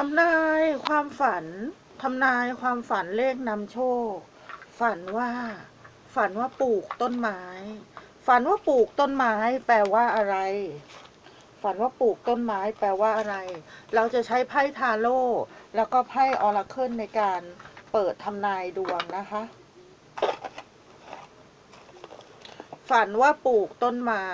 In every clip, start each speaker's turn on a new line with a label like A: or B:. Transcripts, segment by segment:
A: ทำนายความฝัน ทำนายความฝันเลขนำโชค ฝันว่า ฝันว่าปลูกต้นไม้ ฝันว่าปลูกต้นไม้แปลว่าอะไร ฝันว่าปลูกต้นไม้แปลว่าอะไร เราจะใช้ไพ่ทาโร่แล้วก็ไพ่ออราเคิลในการเปิดทำนายดวงนะคะ ฝันว่าปลูกต้นไม้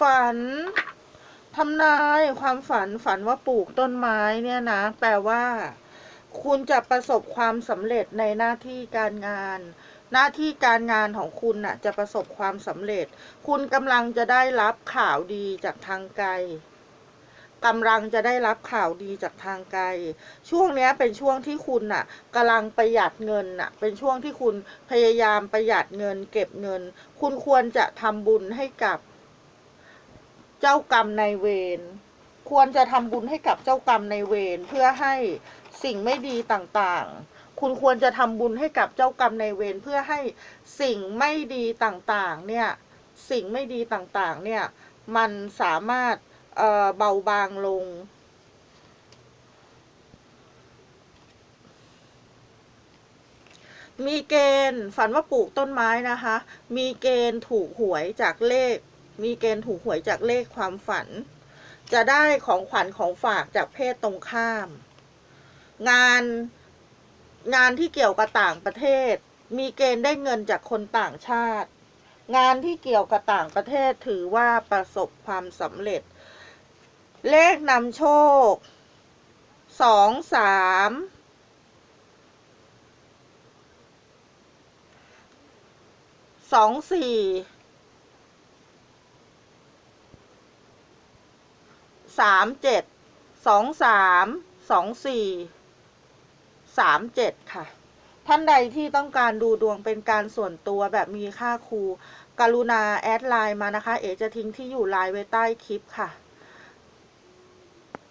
A: ฝันทำนายความฝันฝันว่าปลูกต้นไม้เนี่ยนะ แปลว่า คุณจะประสบความสำเร็จในหน้าที่การงาน หน้าที่การงานของคุณน่ะ จะประสบความสำเร็จ คุณกำลังจะได้รับข่าวดีจากทางไกลกำลังจะได้รับข่าวดีจากทางไกล ช่วงนี้เป็นช่วงที่คุณน่ะกำลังประหยัดเงินน่ะ เป็นช่วงที่คุณพยายามประหยัดเงิน เก็บเงิน คุณควรจะทำบุญให้กับ เจ้ากรรมในเวรควรจะทำบุญให้กับเจ้ากรรมในเวรเพื่อให้สิ่งไม่ดีต่างๆ คุณควรจะทำบุญให้กับเจ้ากรรมในเวรเพื่อให้สิ่งไม่ดีต่างๆ เนี่ย สิ่งไม่ดีต่างๆ เนี่ย มันสามารถเเบาบางลง มีเกณฑ์ฝันว่าปลูกต้นไม้นะคะ มีเกณฑ์ถูกหวยจากเลข มีเกณฑ์ถูกหวยจากเลขความฝัน จะได้ของขวัญของฝากจากเพศตรงข้าม งานงานที่เกี่ยวกับต่างประเทศ มีเกณฑ์ได้เงินจากคนต่างชาติ งานที่เกี่ยวกับต่างประเทศถือว่าประสบความสำเร็จ เลขนำโชคสองสามสองสี่ สามเจ็ดสองสามสองสี่สามเจ็ดค่ะ ท่านใดที่ต้องการดูดวงเป็นการส่วนตัวแบบมีค่าครู กรุณาแอดไลน์มานะคะ เอจะทิ้งที่อยู่ไลน์ไว้ใต้คลิปค่ะ